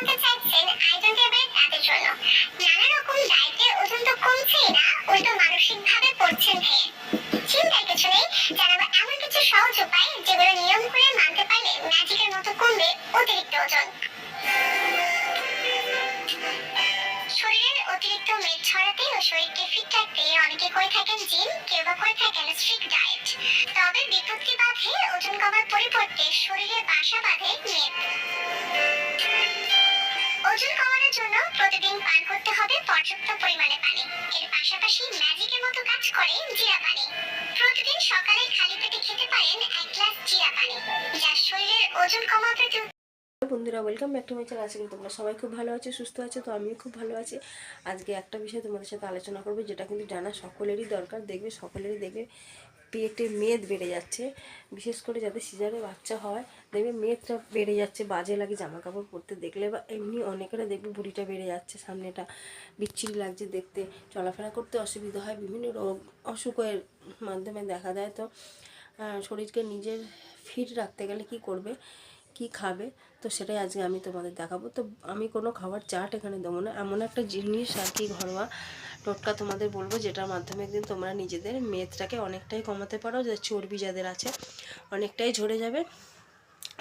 করতে চাইছেন, আয়োজন টেবিলে তাদের জন্য। নানা রকম ডায়েটে ওজন কমছেই না উল্টো মানসিক ভাবে পড়ছেন ভেঙে চিন্তার কিছু নেই, জানাব এমন কিছু সহজ উপায় যেগুলো নিয়ম করে মানতে পারলে ম্যাজিকের মতো কমবে অতিরিক্ত ওজন। শরীরের অতিরিক্ত মেদ ছড়াতে ও শরীরকে ফিট রাখতে অনেকে করে থাকেন জিম কেউ বা করে থাকেন স্ট্রিক্ট ডায়েট তবে বিপত্তি বাধে ওজন কমার পরিবর্তে শরীরে বাসা বাঁধে মেদ। ওজন কমানোর জন্য প্রতিদিন পান করতে হবে পর্যাপ্ত পরিমাণে পানি। এর পাশাপাশি ম্যাজিকের মতো কাজ করে জিরা পানি। প্রতিদিন সকালে খালি পেটে খেতে পারেন এক গ্লাস জিরা পানি, যা শরীরের ওজন কমাতে বন্ধুরা welcome back to my channel আজকে তোমরা সবাই খুব ভালো আছো, সুস্থ আছো, তো আমিও খুব ভালো আছি। আজকে একটা বিষয় তোমাদের সাথে আলোচনা করব, যেটা কিন্তু জানা সকলেরই দরকার। দেখবে, সকলেরই দেখবে। পেটে মেদ বেড়ে যাচ্ছে, বিশেষ করে যাদের সিজারে বাচ্চা হয়, দেখবে মেদটা বেড়ে যাচ্ছে, বাজে লাগে জামা কাপড় পরতে দেখলে বা এমনি অনেকেরা দেখবে বুড়িটা বেড়ে যাচ্ছে সামনেটা। বিচ্ছিরি লাগছে দেখতে, চলাফেরা করতে অসুবিধা হয়, বিভিন্ন রোগ, অসুখের মাধ্যমে দেখা দেয়। তো শরীরকে নিজের ফিট রাখতে গেলে কি করবে? কি খাবে? তো সেটাই আজকে আমি তোমাদের দেখাবো। তো আমি কোনো খাবার চাট এখানে দেবো না। এমন একটা জিনিস আর কি ঘরোয়া টোটকা তোমাদের বলব, যেটার মাধ্যমে একদিন তোমরা নিজেদের মেদটাকে অনেকটাই কমাতে পারো। যে চর্বি যাদের আছে, অনেকটাই ঝরে যাবে।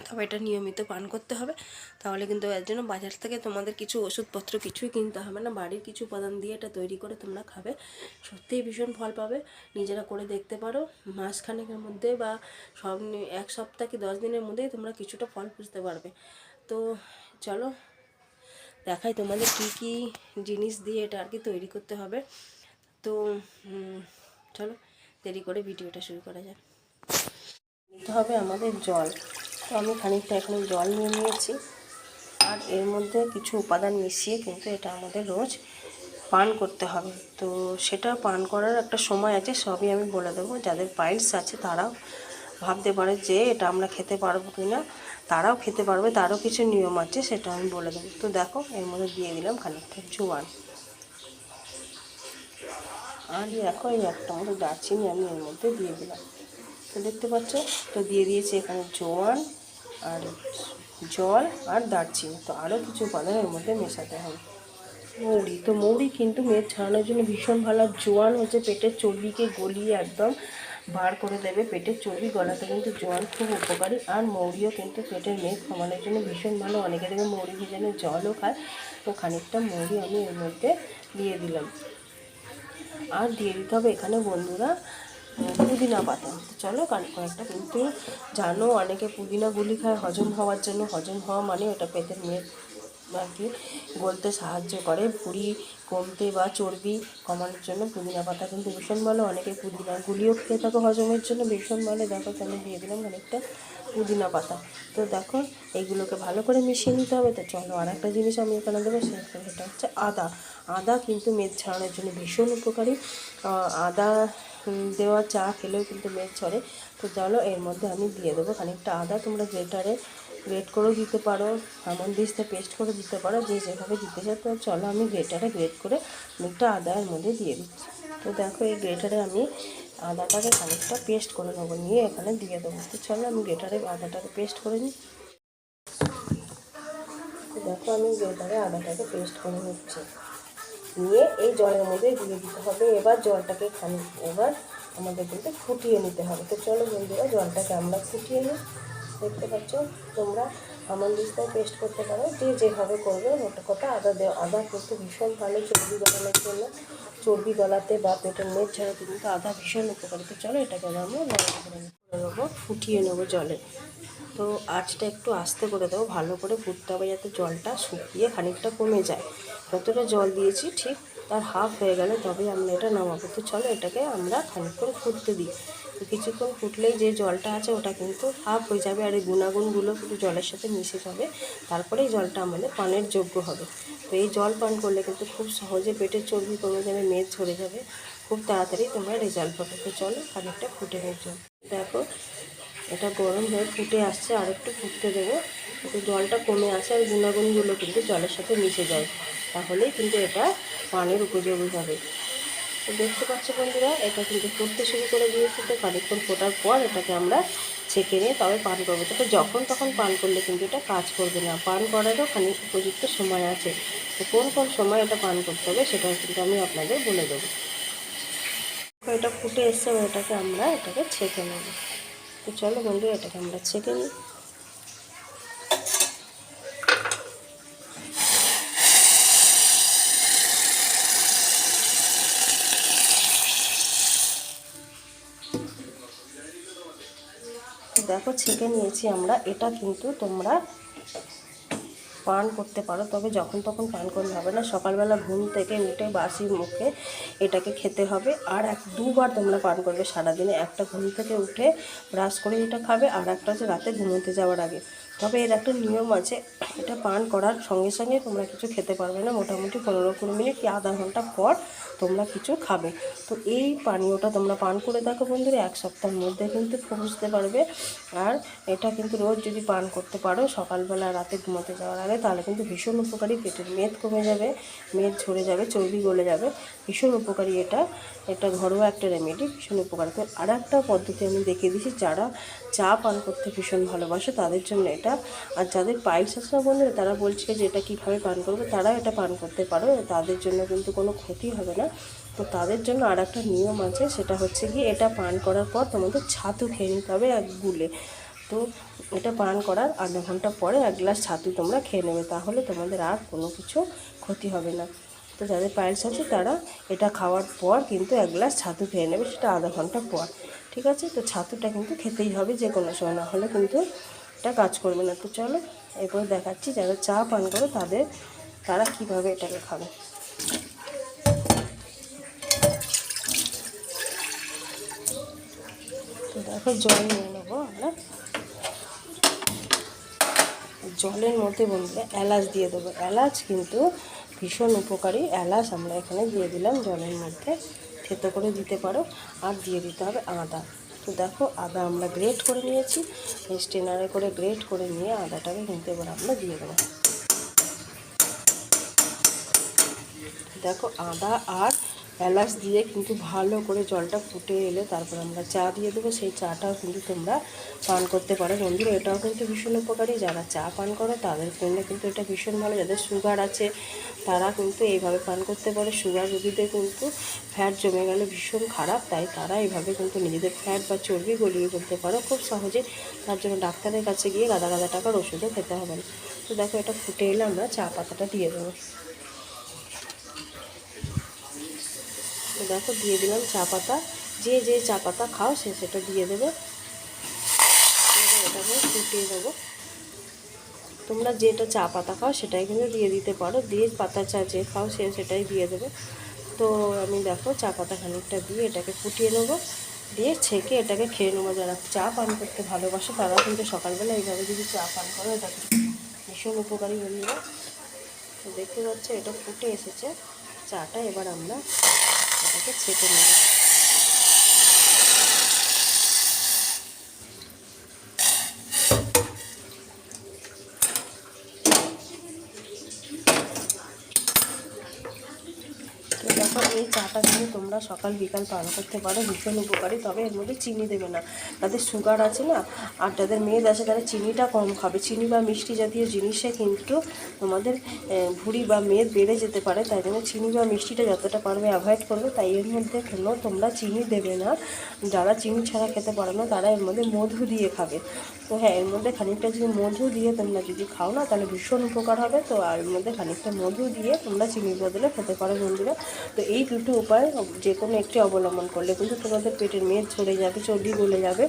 তবে এটা নিয়মিত পান করতে হবে। তাহলে কিন্তু এর জন্য বাজার থেকে তোমাদের কিছু ওষুধপত্র কিছুই কিনতে হবে না। বাড়ির কিছু উপাদান দিয়ে এটা তৈরি করে তোমরা খাবে। সত্যিই ভীষণ ফল পাবে। নিজেরা করে দেখতে পারো। মাসখানেকের মধ্যে বা সব এক সপ্তাহ কি দশ দিনের মধ্যেই তোমরা কিছুটা ফল বুঝতে পারবে। তো চলো, দেখাই তোমাদের কি কি জিনিস দিয়ে এটা আর কি তৈরি করতে হবে। তো চলো দেরি করে ভিডিওটা শুরু করা যাক। নিতে হবে আমাদের জল। তো আমি খানিকটা এখানে জল নিয়ে নিয়েছি। আর এর মধ্যে কিছু উপাদান মিশিয়ে কিন্তু এটা আমাদের রোজ পান করতে হবে। তো সেটা পান করার একটা সময় আছে, সবই আমি বলে দেবো। যাদের পাইলস আছে তারাও ভাবতে পারে যে এটা আমরা খেতে পারব কি না তারাও খেতে পারবে, তারও কিছু নিয়ম আছে, সেটা আমি বলে দেবো। তো দেখো, এর মধ্যে দিয়ে দিলাম খানিকটা জোয়ান। আর দেখো, এই একটা মতো দারচিনি আমি এর মধ্যে দিয়ে দিলাম। তো দেখতে পাচ্ছ, তো দিয়ে দিয়েছি এখানে জোয়ান। আর জল আর দারচিনি। তো আরও কিছু উপাদান এর মধ্যে মেশাতে হবে মৌরি। তো মৌরি কিন্তু মেদ ছাড়ানোর জন্য ভীষণ ভালো। জোয়ান হচ্ছে পেটের চর্বিকে গলিয়ে একদম বার করে দেবে পেটের চর্বি গলাতে। কিন্তু জোয়ান খুব উপকারী। আর মৌরিও কিন্তু পেটের মেদ কমানোর জন্য ভীষণ ভালো। অনেকে দেখবে মৌরি ভেজানো জলও খায়। তো খানিকটা মৌরি আমি এর মধ্যে দিয়ে দিলাম। আর দিয়ে দিতে হবে এখানে বন্ধুরা পুদিনা পাতা। চলো কয়েকটা কিন্তু জানো, অনেকে পুদিনা গুলি খায়, হজম হওয়ার জন্য। হজম হওয়া মানে ওটা পেটের মেদ। আর কি গলতে সাহায্য করে। ভুঁড়ি কমতে বা চর্বি কমানোর জন্য পুদিনা পাতা কিন্তু ভীষণ ভালো। অনেকে পুদিনা গুলিও খেয়ে থাকো হজমের জন্য। ভীষণ ভালো। দেখো আমি দিয়ে দিলাম খানিকটা পুদিনা পাতা। তো দেখো, এইগুলোকে ভালো করে মিশিয়ে নিতে হবে। তো চলো আর একটা জিনিস আমি এখানে দেবো সেটা সেটা হচ্ছে আদা। আদা কিন্তু মেদ ছাড়ানোর জন্য ভীষণ উপকারী। আদা দেওয়া চা খেলেও কিন্তু মেদ ছড়ে। তো চলো, এর মধ্যে আমি দিয়ে দেবো খানিকটা আদা। তোমরা গ্রেটারে গ্রেট করেও দিতে পারো এমন দিস্তে পেস্ট করে দিতে পারো, যে যেভাবে দিতে চাও তো চলো, আমি গ্রেটারে গ্রেট করে খানিকটা আদা এর মধ্যে দিয়ে দিচ্ছি। তো দেখো এই গ্রেটারে আমি আদাটাকে খানিকটা পেস্ট করে নেব, নিয়ে এখানে দিয়ে দেবো। তো চলো, আমি গ্রেটারে আদাটাকে পেস্ট করে নিই। দেখো, আমি গ্রেটারে আদাটাকে পেস্ট করে নিচ্ছি। নিয়ে এই জলের মধ্যে দিয়ে দিতে হবে। এবার জলটাকে খানি এবার আমাদের কিন্তু ফুটিয়ে নিতে হবে। তো চলো বন্ধুরা, জলটাকে আমরা ফুটিয়ে নিই। দেখতে পাচ্ছ তোমরা আমন দিস্তায় পেস্ট করতে পারো, যে যেভাবে করবে মোটা কথা আদা দেওয়া, আদা কিন্তু ভীষণ ভালো চর্বি গলানোর জন্য। চর্বি গলাতে বা পেটের মেদ ঝাড়াতে কিন্তু আদা ভীষণ উপকারী চলো এটাকে আমরা গরম করে ফুটিয়ে নেব জলে। তো আঁচটা একটু আস্তে করে দেবো ভালো করে ফুটতে হবে যাতে জলটা শুকিয়ে খানিকটা কমে যায়। যতটা জল দিয়েছি ঠিক তার হাফ হয়ে গেলে তবেই আমরা এটা নামাবো। তো চলো এটাকে আমরা খানিকক্ষণ ফুটতে দিই। কিছুক্ষণ ফুটলেই যে জলটা আছে ওটা কিন্তু হাফ হয়ে যাবে আর এই গুণাগুণগুলো কিন্তু জলের সাথে মিশে যাবে। তারপরে এই জলটা আমাদের পানের যোগ্য হবে। তো এই জল পান করলে কিন্তু খুব সহজে পেটের চর্বি কমে যাবে, মেদ ঝরে যাবে। খুব তাড়াতাড়ি তোমরা রেজাল্ট পাবে। তো চলো খানিকটা ফুটে নিয়ে দেখো, এটা গরম হয়ে ফুটে আসছে। আর একটু ফুটতে দেবো। একটু জলটা কমে আসে আর গুণাগুণগুলো কিন্তু জলের সাথে মিশে যায়। তাহলেই কিন্তু এটা পানের উপযোগী হবে। তো দেখতে পাচ্ছ বন্ধুরা, এটা কিন্তু ফুটতে শুরু করে দিয়েছে তো খানিকক্ষণ ফোটার পর এটাকে আমরা ছেঁকে নিয়ে তবে পান করবে। তবে যখন তখন পান করলে কিন্তু এটা কাজ করবে না। পান করারও খানিক উপযুক্ত সময় আছে। তো কোন কোন সময় এটা পান করতে হবে সেটাও কিন্তু আমি আপনাদের বলে দেবো। এটা ফুটে এসছে এটাকে আমরা এটাকে ছেঁকে নেব। তো চলো বন্ধু এটাকে আমরা ছেঁকে নিই। দেখো, ছেঁকে নিয়েছি আমরা। এটা কিন্তু তোমরা পান করতে পারো, তবে যখন তখন পান করলে হবে না। সকালবেলা ঘুম থেকে উঠে বাসি মুখে এটাকে খেতে হবে। আর এক, দুবার তোমরা পান করবে সারাদিনে। একটা ঘুম থেকে উঠে ব্রাশ করে এটা খাবে, আর একটা হচ্ছে রাতে ঘুমোতে যাওয়ার আগে। তবে এর একটা নিয়ম আছে, এটা পান করার সঙ্গে সঙ্গে তোমরা কিছু খেতে পারবে না। মোটামুটি পনেরো কুড়ি মিনিট কি আধা ঘণ্টা পর তোমরা কিছু খাবে। তো এই পানীয়টা তোমরা পান করে থাকো বন্ধুরা, এক সপ্তাহের মধ্যে কিন্তু বুঝতে পারবে। আর এটা কিন্তু রোজ যদি পান করতে পারো, সকালবেলা রাতে ঘুমাতে যাওয়ার আগে, তাহলে কিন্তু ভীষণ উপকারী পেটের মেদ কমে যাবে, মেদ ঝরে যাবে, চর্বি গলে যাবে। ভীষণ উপকারী এটা এটা ঘরোয়া একটা রেমেডি ভীষণ উপকারী। আর একটা পদ্ধতি আমি দেখিয়ে দিচ্ছি, যারা চা পান করতে ভীষণ ভালোবাসে তাদের জন্য এটা। আর যাদের পাইলস আছে বন্ধুরা, তারা বলছে যে এটা কীভাবে পান করবে তারা এটা পান করতে পারো, তাদের জন্য কিন্তু কোনো ক্ষতি হবে না। তো তাদের জন্য আর একটা নিয়ম আছে, সেটা হচ্ছে কি এটা পান করার পর তোমাদের ছাতু খেয়ে নিতে হবে এক গুলে। তো এটা পান করার আধা ঘণ্টা পরে এক গ্লাস ছাতু তোমরা খেয়ে নেবে, তাহলে তোমাদের আর কোনো কিছু ক্ষতি হবে না। তো যাদের পায়েলস আছে তারা এটা খাওয়ার পর কিন্তু এক গ্লাস ছাতু খেয়ে নেবে, সেটা আধা ঘণ্টা পর, ঠিক আছে? তো ছাতুটা কিন্তু খেতেই হবে যে কোনো সময়, না হলে কিন্তু এটা কাজ করবে না। তো চলো, এরপর দেখাচ্ছি যারা চা পান করে তাদের, তারা কীভাবে এটাকে খাবে। তো দেখো জল নিয়ে নেব আমরা। জলের মধ্যে বন্ধুরা এলাচ দিয়ে দেবো। এলাচ কিন্তু ভীষণ উপকারী। এলাচ আমরা এখানে দিয়ে দিলাম জলের মধ্যে। থেতো করে দিতে পারো আর দিয়ে দিতে হবে আদা। তো দেখো, আদা আমরা গ্রেট করে নিয়েছি। স্টেনারে করে গ্রেট করে নিয়ে আদাটাকে কিন্তু এবার আমরা দিয়ে দেবো। দেখো, আদা আর এলাচ দিয়ে কিন্তু ভালো করে জলটা ফুটে এলে তারপর আমরা চা দিয়ে দেবো। সেই চাটাও কিন্তু তোমরা পান করতে পারো। বন্ধুরা, এটাও কিন্তু ভীষণ উপকারী। যারা চা পান করো, তাদের জন্য কিন্তু এটা ভীষণ ভালো। যাদের সুগার আছে, তারা কিন্তু এইভাবে পান করতে পারে। সুগার রোগীদের কিন্তু ফ্যাট জমে গেলে ভীষণ খারাপ। তাই তারা এইভাবে কিন্তু নিজেদের ফ্যাট বা চর্বি গলিয়ে ফেলতে পারো খুব সহজে। তার জন্য ডাক্তারের কাছে গিয়ে গাদা গাদা টাকার ওষুধও খেতে হবে। না তো দেখো, এটা ফুটে এলে আমরা চা পাতাটা দিয়ে দেবো। দেখো দিয়ে দিলাম চা পাতা। যে যে চা পাতা খাও সে সেটা দিয়ে দেবে। এটাকে ফুটিয়ে দেবো। তোমরা যেটা চা পাতা খাও সেটাই কিন্তু দিয়ে দিতে পারো। দিয়ে পাতা চা যে খাও সে সেটাই দিয়ে দেবে। তো আমি দেখো চা পাতা খানিকটা দিয়ে এটাকে ফুটিয়ে নেব। দিয়ে ছেঁকে এটাকে খেয়ে নেব। যারা চা পান করতে ভালোবাসে তারা কিন্তু সকালবেলা এইভাবে যদি চা পান করো, এটা ভীষণ উপকারী বন্ধুরা দেখতে পাচ্ছ এটা ফুটে এসেছে। চাটা এবার আমরা এটাকে ছেঁকে নেব তো দেখো এই চাটা কিন্তু তোমরা সকাল বিকাল পান করতে পারো, ভীষণ উপকারী। তবে এর মধ্যে চিনি দেবে না। তাদের সুগার আছে না, আর যাদের মেদ আছে তারা চিনিটা কম খাবে। চিনি বা মিষ্টি জাতীয় জিনিসে কিন্তু তোমাদের ভুঁড়ি বা মেদ বেড়ে যেতে পারে। তাই জন্য চিনি বা মিষ্টিটা যতটা পারবে অ্যাভয়েড করবে। তাই এর মধ্যে কোনো তোমরা চিনি দেবে না। যারা চিনি ছাড়া খেতে পারো না, তারা এর মধ্যে মধু দিয়ে খাবে। তো হ্যাঁ এর মধ্যে খানিকটা যদি মধু দিয়ে তোমরা যদি খাও না, তাহলে ভীষণ উপকার হবে। তো আর এর মধ্যে খানিকটা মধু দিয়ে তোমরা চিনির বদলে খেতে পারো বন্ধুরা। তো এই দুটো উপায় যে কোনো একটি অবলম্বন করলে কিন্তু তোমাদের পেটের মেদ ঝরে যাবে, চর্বি গলে যাবে,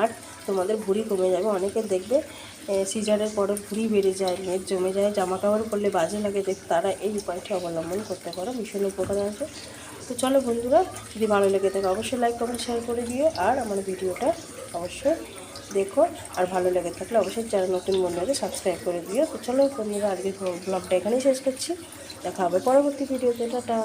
আর তোমাদের ভুঁড়ি কমে যাবে। অনেকে দেখবে সিজারের পরে ভুঁড়ি বেড়ে যায়, মেদ জমে যায় জামা কাপড় পরলে বাজে লাগে। দেখ, তারা এই উপায়টি অবলম্বন করতে পারো, ভীষণ উপকার আছে তো চলো বন্ধুরা, যদি ভালো লেগে থাকে, অবশ্যই লাইক কমেন্ট শেয়ার করে দিও। আর আমার ভিডিওটা অবশ্যই দেখো, আর ভালো লেগে থাকলে অবশ্যই চ্যানেল নতুন বন্ধুদের সাবস্ক্রাইব করে দিও। তো চলো বন্ধুরা আজকে ব্লগটা এখানেই শেষ করছি। দেখা হবে পরবর্তী ভিডিওতে টাটা।